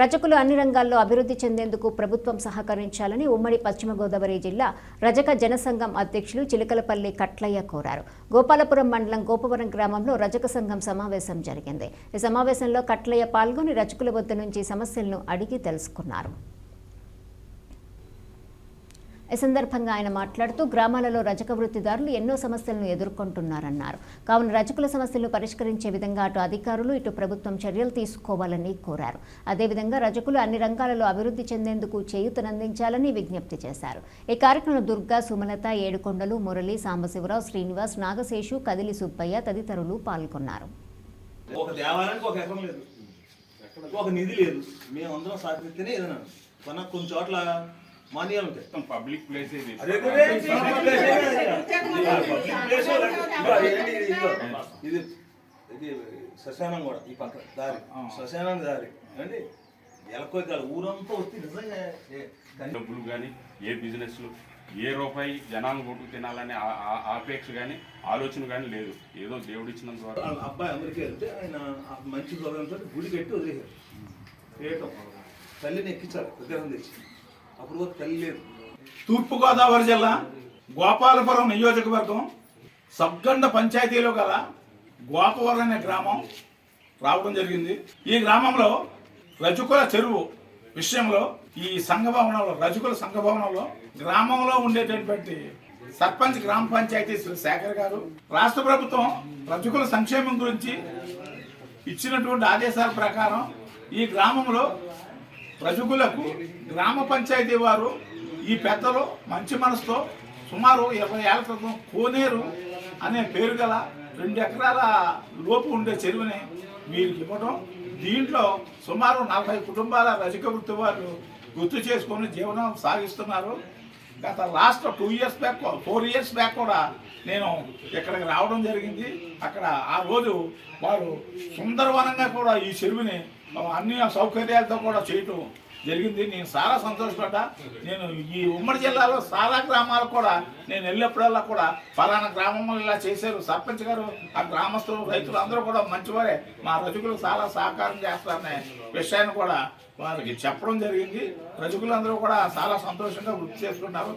రజకులు అన్ని రంగాల్లో అభివృద్ధి చెందేందుకు ప్రభుత్వం సహకరించాలని ఉమ్మడి పశ్చిమ గోదావరి జిల్లా రజక జనసంఘం అధ్యక్షులు చిలకలపల్లి కట్లయ్య కోరారు. గోపాలపురం మండలం గోపవరం గ్రామంలో రజక సంఘం సమావేశం జరిగింది. ఈ సమావేశంలో కట్లయ్య పాల్గొని రజకుల వద్ద నుంచి సమస్యలను అడిగి తెలుసుకున్నారు. ఈ సందర్భంగా ఆయన మాట్లాడుతూ గ్రామాలలో రజక వృత్తిదారులు ఎన్నో సమస్యలను ఎదుర్కొంటున్నారన్నారు. కావున రజకుల సమస్యలను పరిష్కరించే విధంగా అటు అధికారులు ఇటు ప్రభుత్వం చర్యలు తీసుకోవాలని కోరారు. అదేవిధంగా రజకులు అన్ని రంగాలలో అభివృద్ధి చెందేందుకు చేయూతనందించాలని విజ్ఞప్తి చేశారు. ఈ కార్యక్రమంలో దుర్గా సుమలత ఏడుకొండలు మురళి సాంబశివరావు శ్రీనివాస్ నాగశేషు కదిలి సుబ్బయ్య తదితరులు పాల్గొన్నారు. ఒక దేవాలయానికి ఒక ఎకరం లేదు. ఒక నిధి లేదు. మేమందరం సహకరిస్తేనే ఏదైనా. మన కొన్ని చోట్ల పబ్లిక్ ప్లేస్ ఇది. అదే కదా, ఇది. కదా. ఇది. కదా. శ్మశానం కూడా ఈ పక్క దారి. శ్మశానం దారి. అండి ఎలకోకాలు ఊరంతా వచ్చి నిజంగా డబ్బులు కానీ ఏ బిజినెస్లు ఏ రూపాయి జనాలను కొట్టుకు తినాలనే ఆపేక్ష కానీ ఆలోచన కానీ లేదు. ఏదో దేవుడిచ్చినంత వరకు. వాళ్ళ అబ్బాయి అమెరికా వెళ్తే ఆయన మంచి గౌరవంతో గుడి కట్టి వదిలేశారు. తల్లిని ఎక్కించారు విగ్రహం తెచ్చి. అప్పుడు తల్లి లేదు తూర్పుగోదావరి జిల్లా గోపాలపురం నియోజకవర్గం సబ్గండ పంచాయతీలో గల గోపవరం అనే గ్రామం రావడం జరిగింది. ఈ గ్రామంలో రజకుల చెరువు విషయంలో ఈ సంఘభవనంలో రజకుల సంఘభవనంలో గ్రామంలో ఉండేటటువంటి సర్పంచ్ గ్రామ పంచాయతీ శ్రీ శేఖర్ గారు రాష్ట్ర ప్రభుత్వం రజకుల సంక్షేమం గురించి ఇచ్చినటువంటి ఆదేశాల ప్రకారం ఈ గ్రామంలో రజకులకు గ్రామ పంచాయతీ వారు ఈ పెద్దలు మంచి మనసుతో సుమారు ఇరవై ఏళ్ళ క్రితం కోనేరు అనే పేరు గల రెండు ఎకరాల లోపు ఉండే చెరువుని వీరికి ఇవ్వడం దీంట్లో సుమారు నలభై కుటుంబాల రజక వృత్తి వారు గుర్తు చేసుకొని జీవనం సాగిస్తున్నారు. గత last two years back four years back కూడా నేను ఇక్కడికి రావడం జరిగింది. అక్కడ ఆ రోజు వారు సుందరవనంగా కూడా ఈ చెరువుని అన్ని సౌకర్యాలతో కూడా చేయటం జరిగింది. నేను చాలా సంతోషపడ్డా. నేను ఈ ఉమ్మడి జిల్లాలో చాలా గ్రామాలు కూడా నేను వెళ్ళినప్పుడల్లా కూడా ఫలానా గ్రామంలో ఇలా చేశారు. సర్పంచ్ గారు ఆ గ్రామస్తులు రైతులు అందరూ కూడా మంచివారే. మా రజకులు చాలా సహకారం చేస్తారనే విషయాన్ని కూడా వారికి చెప్పడం జరిగింది. రజకులందరూ కూడా చాలా సంతోషంగా వృత్తి చేసుకున్నారు.